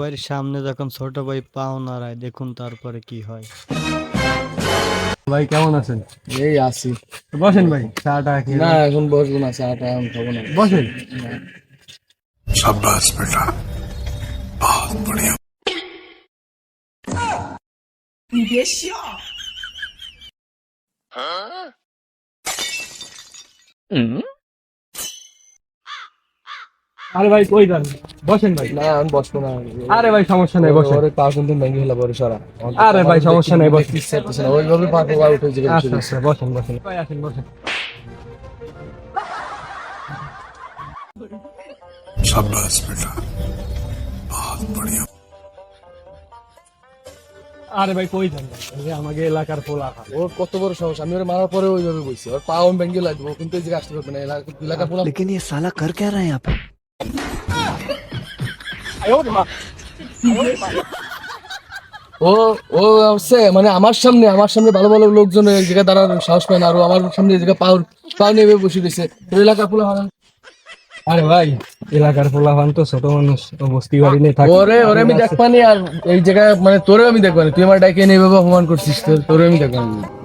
ভাইয়ের সামনে যখন ছোট ভাই পাও নাড়ায় দেখুন তারপরে কি হয়। ভাই কেমন আছেন? এই আছি। বসেন ভাই চাটা না এখন বসবো না চাটা খাব না। বসেন। বেটা। বহুত বড়িয়া। হ্যাঁ? হুম আরে ভাই কই যান বসেন ভাই না এখন বসবো না আরে ভাই সমস্যা নাই বসেন ওরে পা কিন্তু ভেঙে হলো বড় সারা আরে ভাই, সমস্যা নাই, বস। ওইভাবে পা পা উঠে যে আচ্ছা আচ্ছা বসেন বসেন ভাই আসেন বসেন शाबाश बेटा बहुत बढ़िया আরে ভাই কই যান ভাই? এই যে আমাকে এলাকার পোলা ওর কত বড় সাহস আমি ওর মারার পরে ওইভাবে বসছি ওর পা আমি ভেঙে লাগবো ও কিন্তু এই জায়গায় আসতে পারবে না এলাকা এলাকা পুরো लेकिन ये साला कर क्या रहा है यहाँ पे ও ও হচ্ছে মানে আমার সামনে আমার সামনে ভালো ভালো লোকজন এই জায়গায় দাঁড়ানোর সাহস পায় না আর আমার সামনে পাও পাও নিয়ে বসে রয়েছে। এলাকা পুরো আরে ভাই এলাকার পোলা ফান তো ছোট মানুষ ও বস্তি থাকে। ওরে ওরে আমি দেখবানি আর এই জায়গায় মানে তোরেও আমি দেখবানি। তুই আমার ডাকে নিয়ে অপমান করছিস তোর তোরে আমি দেখবানি।